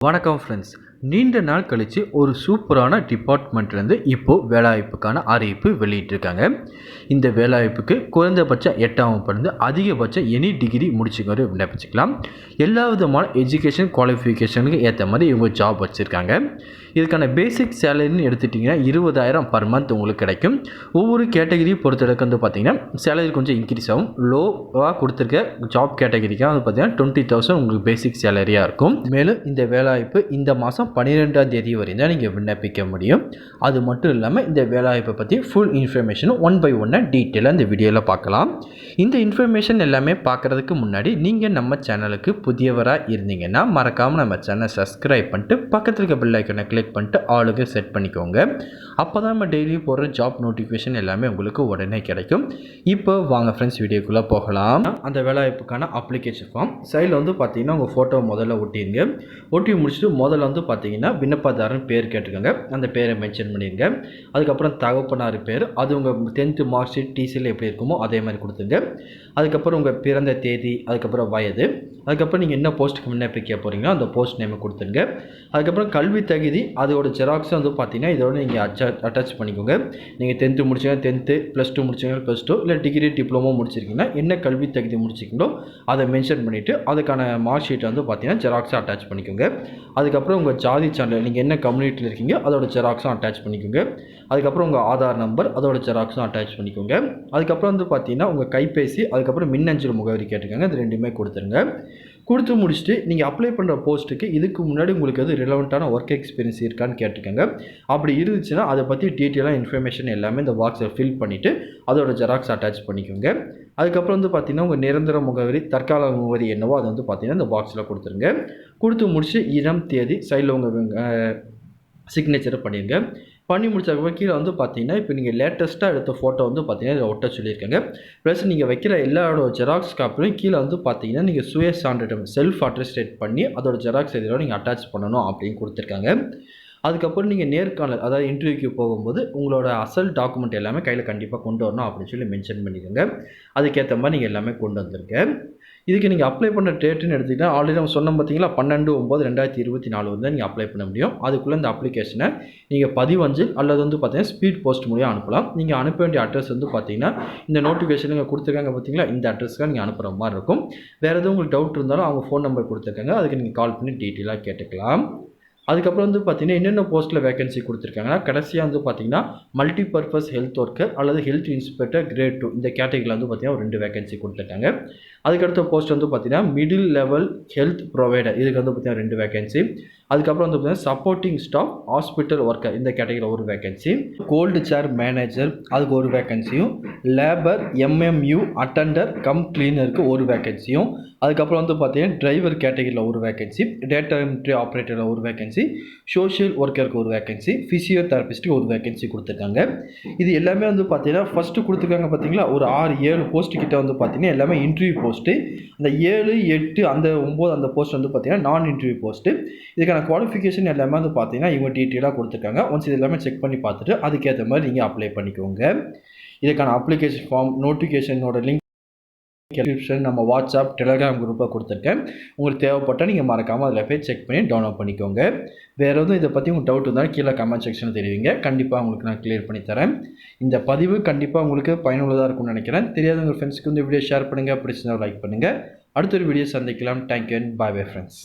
வணக்கம் ஃப்ரெண்ட்ஸ் நீண்ட நாள் கழித்து ஒரு சூப்பரான டிபார்ட்மெண்ட்லேருந்து இப்போது வேலைவாய்ப்புக்கான அறிவிப்பு வெளியிட்டிருக்காங்க. இந்த வேலைவாய்ப்புக்கு குறைந்தபட்சம் எட்டாம் பிறந்து அதிகபட்சம் எனி டிகிரி முடிச்சுக்கிற விண்ணப்பிச்சுக்கலாம். எல்லா விதமான எஜுகேஷன் குவாலிஃபிகேஷனுக்கு ஏற்ற மாதிரி இவங்க ஜாப் வச்சுருக்காங்க. இதுக்கான பேசிக் சேலரின்னு எடுத்துட்டிங்கன்னா இருபதாயிரம் பர் மந்த் உங்களுக்கு கிடைக்கும். ஒவ்வொரு கேட்டகரி பொறுத்தளவுக்கு வந்து பார்த்தீங்கன்னா சேலரி கொஞ்சம் இன்க்ரீஸ் ஆகும். லோவாக கொடுத்துருக்க ஜாப் கேட்டகரிக்காக வந்து பார்த்தீங்கன்னா டுவெண்ட்டி தௌசண்ட் உங்களுக்கு பேசிக் சேலரியாக இருக்கும். மேலும் இந்த வேலைவாய்ப்பு இந்த மாதம் பன்னிரெண்டாம் தேதி வரை தான் நீங்கள் விண்ணப்பிக்க முடியும். அது மட்டும் இல்லாமல் இந்த வேலைவாய்ப்பை பற்றி ஃபுல் இன்ஃபர்மேஷனும் ஒன் பை ஒன்னாக டீட்டெயிலாக இந்த வீடியோவில் பார்க்கலாம். இந்த இன்ஃபர்மேஷன் எல்லாமே பார்க்குறதுக்கு முன்னாடி நீங்கள் நம்ம சேனலுக்கு புதியவராக இருந்தீங்கன்னா மறக்காமல் நம்ம சேனலை சப்ஸ்கிரைப் பண்ணிட்டு பக்கத்தில் இருக்க பெல் ஐக்கனை கிளிக் பண்ணிட்டு ஆளுக்கு செட் பண்ணிக்கோங்க. அப்போ தான் நம்ம டெய்லி போடுற ஜாப் நோட்டிஃபிகேஷன் எல்லாமே உங்களுக்கு உடனே கிடைக்கும். இப்போ வாங்க ஃப்ரெண்ட்ஸ் வீடியோக்குள்ளே போகலாம். அந்த வேலைவாய்ப்புக்கான அப்ளிகேஷன் ஃபார்ம் சைடில் வந்து பார்த்தீங்கன்னா உங்கள் ஃபோட்டோ முதல்ல ஒட்டிடுங்க. ஒட்டி முடிச்சுட்டு முதல்ல வந்து பார்த்தீங்கன்னா விண்ணப்பதாரன் பேர் கேட்டுக்கோங்க அந்த பேரை மென்ஷன் பண்ணிடுங்க அதுக்கப்புறம் தகப்பனார் பேர் அது உங்கள் டென்த்து மார்க் ஷீட் டிசியில் எப்படி இருக்குமோ அதே மாதிரி கொடுத்துங்க அதுக்கப்புறம் உங்கள் பிறந்த தேதி அதுக்கப்புறம் வயது அதுக்கப்புறம் நீங்கள் என்ன போஸ்ட்டுக்கு விண்ணப்பிக்க போகிறீங்களோ அந்த போஸ்ட் நேமை கொடுத்துருங்க. அதுக்கப்புறம் கல்வி தகுதி அதோட ஜெராக்ஸும் வந்து பார்த்தீங்கன்னா இதோட நீங்கள் அச்சா அட்டாச் பண்ணிக்கோங்க. நீங்கள் டென்த்து முடிச்சிங்க டென்த்து ப்ளஸ் டூ முடிச்சிங்கன்னா ப்ளஸ் டூ இல்லை டிகிரி டிப்ளமோ முடிச்சிருக்கீங்கன்னா என்ன கல்வி தகுதி முடிச்சிருக்கீங்களோ அதை மென்ஷன் பண்ணிவிட்டு அதுக்கான மார்க் ஷீட்டை வந்து பார்த்தீங்கன்னா ஜெராக்ஸை அட்டாச் பண்ணிக்கோங்க. அதுக்கப்புறம் உங்கள் ஜாதி சான்றிதழ் நீங்கள் என்ன கம்யூனிட்டியில் இருக்கீங்க அதோட ஜெராக்ஸும் அட்டாச் பண்ணிக்கோங்க. அதுக்கப்புறம் உங்கள் ஆதார் நம்பர் அதோட ஜெராக்ஸும் அட்டாச் பண்ணிக்கோங்க. அதுக்கப்புறம் வந்து பார்த்தீங்கன்னா உங்கள் கைபேசி அதுக்கப்புறம் மின்னஞ்சல் முகவரி கேட்டுக்கோங்க இது ரெண்டுமே கொடுத்துருங்க. கொடுத்து முடிச்சுட்டு நீங்கள் அப்ளை பண்ணுற போஸ்ட்டுக்கு இதுக்கு முன்னாடி உங்களுக்கு எது ரிலவெண்ட்டான ஒர்க் எக்ஸ்பீரியன்ஸ் இருக்கான்னு கேட்டுக்கோங்க. அப்படி இருந்துச்சுன்னா அதை பற்றி டீட்டெயிலாக இன்ஃபர்மேஷன் எல்லாமே இந்த பாக்ஸில் ஃபில் பண்ணிவிட்டு அதோட ஜெராக்ஸ் அட்டாச் பண்ணிக்கோங்க. அதுக்கப்புறம் வந்து பார்த்தீங்கன்னா உங்கள் நிரந்தர முகவரி தற்கால முகவரி என்னவோ அதை வந்து பார்த்தீங்கன்னா இந்த பாக்ஸில் கொடுத்துருங்க. கொடுத்து முடிச்சு இடம் தேதி சைடில் உங்கள் சிக்னேச்சரை பண்ணிடுங்க பண்ணி முடிச்சதுக்கப்புறம் கீழே வந்து பார்த்தீங்கன்னா இப்போ நீங்கள் லேட்டஸ்ட்டாக எடுத்த ஃபோட்டோ வந்து பார்த்தீங்கன்னா இதில் ஒட்ட சொல்லியிருக்காங்க. ப்ளஸ் நீங்கள் வைக்கிற எல்லாரோட ஜெராக்ஸ் காப்பிலையும் கீழே வந்து பார்த்தீங்கன்னா நீங்கள் சுய சான்றிதழ் செல்ஃப் அட்ரஸ்டேட் பண்ணி அதோட ஜெராக்ஸ் இதோட நீங்கள் அட்டாச் பண்ணணும் அப்படின்னு கொடுத்துருக்காங்க. அதுக்கப்புறம் நீங்கள் நேர்காணல் அதாவது இன்டர்வியூக்கு போகும்போது உங்களோட அசல் டாக்குமெண்ட் எல்லாமே கையில் கண்டிப்பாக கொண்டு வரணும் அப்படின்னு சொல்லி மென்ஷன் பண்ணிக்கோங்க. அதுக்கேற்ற மாதிரி நீங்கள் எல்லாமே கொண்டு வந்திருங்க. இதுக்கு நீங்கள் அப்ளை பண்ண டேட்டுன்னு எடுத்துக்கிட்டால் ஆல்ரெடி நம்ம சொன்னோம் பார்த்தீங்களா பன்னெண்டு ஒம்பது ரெண்டாயிரத்தி இருபத்தி நாலு வந்து நீங்கள் அப்ளை பண்ண முடியும். அதுக்குள்ளே இந்த அப்ளிகேஷனை நீங்கள் பதிவஞ்சு அல்லது வந்து பார்த்தீங்கன்னா ஸ்பீட் போஸ்ட் மூலியம் அனுப்பலாம். நீங்கள் அனுப்ப வேண்டிய அட்ரஸ் வந்து பார்த்தீங்கன்னா இந்த நோட்டிஃபிகேஷன் நீங்கள் கொடுத்துருக்காங்க பார்த்தீங்களா இந்த அட்ரஸ்க்காக நீங்கள் அனுப்புகிற மாதிரி இருக்கும். வேறு எதுவும் உங்களுக்கு டவுட் இருந்தாலும் அவங்க ஃபோன் நம்பர் கொடுத்துருக்காங்க. அதுக்கு நீங்கள் கால் பண்ணி டீட்டெயிலாக கேட்டுக்கலாம். அதுக்கப்புறம் வந்து பார்த்தீங்கன்னா என்னென்ன போஸ்ட்டில் வேகன்சி கொடுத்துருக்காங்கன்னா கடைசியாக வந்து பார்த்தீங்கன்னா மல்டி பர்பஸ் ஹெல்த் ஒர்க்கர் அல்லது ஹெல்த் இன்ஸ்பெக்டர் கிரேட் டூ இந்த கேட்டகரியில் வந்து பார்த்தீங்கன்னா ஒரு ரெண்டு வேகன்சி கொடுத்துருக்காங்க அதுக்கடுத்த போஸ்ட் வந்து பார்த்தீங்கன்னா மிடில் லெவல் ஹெல்த் ப்ரொவைடர் இதுக்கு வந்து பார்த்தீங்கன்னா ரெண்டு வேகன்சி அதுக்கப்புறம் வந்து பார்த்தீங்கன்னா சப்போர்ட்டிங் ஸ்டாஃப் ஹாஸ்பிட்டல் ஒர்க்கர் இந்த கேட்டகரியில் ஒரு வேகன்சி கோல்டு சேர் மேனேஜர் அதுக்கு ஒரு வேகன்சியும் லேபர் எம்எம்யூ அட்டண்டர் கம் கிளீனருக்கு ஒரு வேகன்சியும் அதுக்கப்புறம் வந்து பார்த்தீங்கன்னா டிரைவர் கேட்டகரியில் ஒரு வேகன்சி டேட்டா என்ட்ரி ஆப்ரேட்டரில் ஒரு வேகன்சி சோஷியல் ஒர்க்கருக்கு ஒரு வேக்கன்சி ஃபிசியோதெரபிஸ்ட்டுக்கு ஒரு வேக்கன்சி கொடுத்துருக்காங்க. இது எல்லாமே வந்து பார்த்தீங்கன்னா ஃபஸ்ட்டு கொடுத்துருக்காங்க பார்த்தீங்களா ஒரு ஆறு ஏழு போஸ்ட் கிட்ட வந்து பார்த்தீங்கன்னா எல்லாமே இன்டர்வியூ போஸ்ட்டு அந்த ஏழு எட்டு அந்த ஒம்பது அந்த போஸ்ட் வந்து பார்த்தீங்கன்னா நான் இன்டர்வியூ போஸ்ட்டு இதுக்கான குவாலிஃபிகேஷன் எல்லாமே வந்து பார்த்தீங்கன்னா இவங்க டீட்டெயிலாக கொடுத்துருக்காங்க. ஒன்ஸ் இது எல்லாமே செக் பண்ணி பார்த்துட்டு அதுக்கேற்ற மாதிரி நீங்கள் அப்ளை பண்ணிக்கோங்க. இதுக்கான அப்ளிகேஷன் ஃபார்ம் நோட்டிஃபிகேஷனோட லிங்க் டிஸ்கிரிப்ஷன் நம்ம வாட்ஸ்அப் டெலகிராம் குரூப்பை கொடுத்துருக்கேன். உங்களுக்கு தேவைப்பட்டால் நீங்கள் மறக்காமல் அதில் போய் செக் பண்ணி டவுன்லோட் பண்ணிக்கோங்க. வேறு எதுவும் இதை பற்றி உங்களுக்கு டவுட் இருந்தாலும் கீழே கமெண்ட் செக்ஷனில் தெரிவிங்க. கண்டிப்பாக உங்களுக்கு நான் கிளியர் பண்ணி தரேன். இந்த பதிவு கண்டிப்பாக உங்களுக்கு பயனுள்ளதாக இருக்கும்னு நினைக்கிறேன். தெரியாதவங்க ஃப்ரெண்ட்ஸ்க்கு இந்த வீடியோ ஷேர் பண்ணுங்கள் பிடிச்சிருந்தா லைக் பண்ணுங்கள் அடுத்த ஒரு வீடியோ சந்திக்கலாம். Thank you and bye bye friends